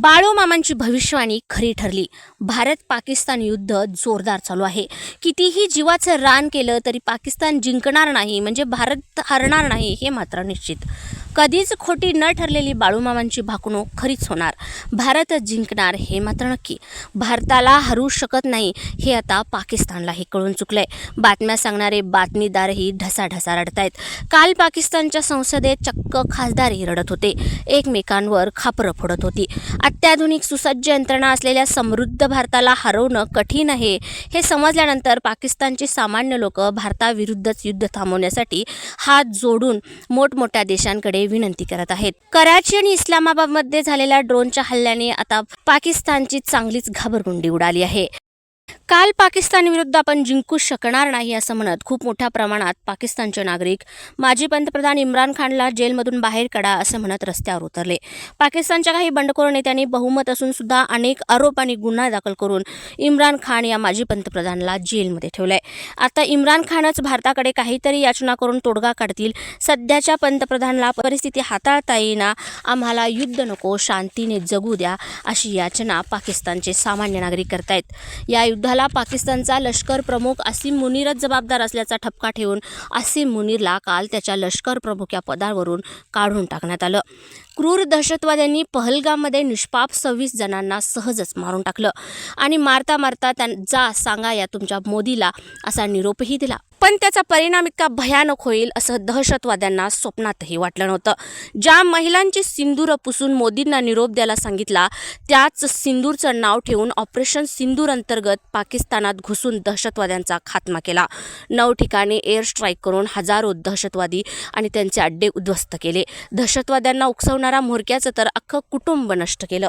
बाळूमामांची भविष्यवाणी खरी ठरली. भारत पाकिस्तान युद्ध जोरदार चालू आहे. कितीही जीवाचं रान केलं तरी पाकिस्तान जिंकणार नाही म्हणजे भारत हरणार नाही हे मात्र निश्चित. कधीच खोटी न ठरलेली बाळूमामांची भाकणूक खरीच होणार. भारतच जिंकणार हे मात्र नक्की. भारताला हरू शकत नाही हे आता पाकिस्तानलाही कळून चुकलंय. बातम्या सांगणारे बातमीदारही ढसाढसा रडतायत. काल पाकिस्तानच्या संसदेत चक्क खासदारही रडत होते. एकमेकांवर खापरं फोडत होती. अत्याधुनिक सुसज्ज यंत्रणा असलेल्या समृद्ध भारताला हरवणं कठीण आहे हे समजल्यानंतर पाकिस्तानचे सामान्य लोक भारताविरुद्धच युद्ध थांबवण्यासाठी हात जोडून मोठमोठ्या देशांकडे विनंती करत आहेत. कराची आणि इस्लामाबादमध्ये झालेल्या ड्रोनच्या हल्ल्याने आता पाकिस्तानची चांगलीच घाबरगुंडी उडाली आहे. काल पाकिस्तानविरुद्ध आपण जिंकू शकणार नाही असं म्हणत खूप मोठ्या प्रमाणात पाकिस्तानचे नागरिक. माजी पंतप्रधान इम्रान खानला जेलमधून बाहेर काढा असं म्हणत रस्त्यावर उतरले. पाकिस्तानच्या काही बंडखोर नेत्यांनी बहुमत असून सुद्धा अनेक आरोप आणि गुन्हा दाखल करून इम्रान खान या माजी पंतप्रधानाला जेलमध्ये ठेवलंय. आता इम्रान खानच भारताकडे काहीतरी याचना करून तोडगा काढतील. सध्याच्या पंतप्रधानाला परिस्थिती हाताळता येईना. आम्हाला युद्ध नको शांतीने जगू द्या अशी याचना पाकिस्तानचे सामान्य नागरिक करतायत. या युद्धाला पाकिस्तानचा लष्कर प्रमुख आसिम मुनीरच जबाबदार असल्याचा ठपका ठेवून आसिम मुनीरला काल त्याच्या लष्कर प्रमुख या पदावरून काढून टाकण्यात आलं. क्रूर दहशतवाद्यांनी पहलगाममध्ये निष्पाप सव्वीस जणांना सहजच मारून टाकलं. आणि मारता मारता त्यां जा सांगा या तुमच्या मोदीला असा निरोपही दिला. पण त्याचा परिणाम इतका भयानक होईल असं दहशतवाद्यांना स्वप्नातही वाटलं नव्हतं. ज्या महिलांची सिंदूर पुसून मोदींना निरोप द्यायला सांगितला त्याच सिंदूरचं नाव ठेवून ऑपरेशन सिंदूर अंतर्गत पाकिस्तानात घुसून दहशतवाद्यांचा खात्मा केला. नऊ ठिकाणी एअर स्ट्राईक करून हजारो दहशतवादी आणि त्यांचे अड्डे उद्ध्वस्त केले. दहशतवाद्यांना उकसवणारा करणारा म्होरक्याचं तर अख्खं कुटुंब नष्ट केलं.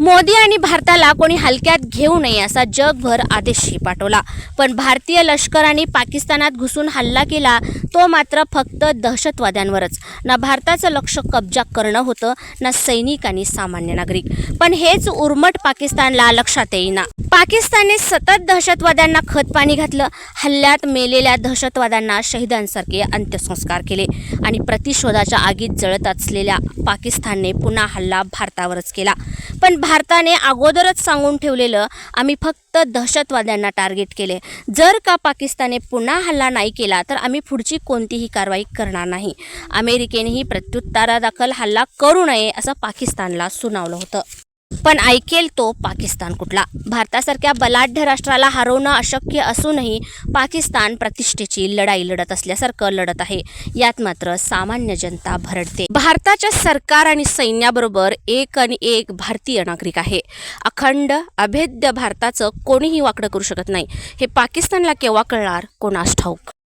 मोदी आणि भारताला कोणी हलक्यात घेऊ नये असा जगभर आदेशही पाठवला. पण भारतीय लष्कराने पाकिस्तानात घुसून हल्ला केला तो मात्र फक्त दहशतवाद्यांवरच. ना भारताचं लक्ष कब्जा करणं होतं ना सैनिक आणि सामान्य नागरिक. पण हेच उर्मट पाकिस्तानला लक्षात येईना. पाकिस्तानने सतत दहशतवाद्यांना खतपाणी घातलं. हल्ल्यात मेलेल्या दहशतवाद्यांना शहीदांसारखे अंत्यसंस्कार केले आणि प्रतिशोधाच्या आगीत जळत असलेल्या पाकिस्तानने पुन्हा हल्ला भारतावरच केला. पण भारताने अगोदरच सांगून ठेवलेलं आम्ही फक्त दहशतवाद्यांना टार्गेट केले. जर का पाकिस्तानने पुन्हा हल्ला नाही केला तर आम्ही पुढची कोणतीही कारवाई करणार नाही. अमेरिकेनेही प्रत्युत्तरादाखल हल्ला करू नये असं पाकिस्तानला सुनावलं होतं. पण ऐकेल तो पाकिस्तान कुठला. भारतासारख्या बलाढ्य राष्ट्राला हरवणं अशक्य असूनही पाकिस्तान प्रतिष्ठेची लढाई लढत असल्यासारखं लढत आहे. यात मात्र सामान्य जनता भरडते. भारताच्या सरकार आणि सैन्याबरोबर एक आणि एक भारतीय नागरिक आहे. अखंड अभेद्य भारताचं कोणीही वाकडं करू शकत नाही. हे पाकिस्तानला केव्हा कळणार? कोणास ठाऊक?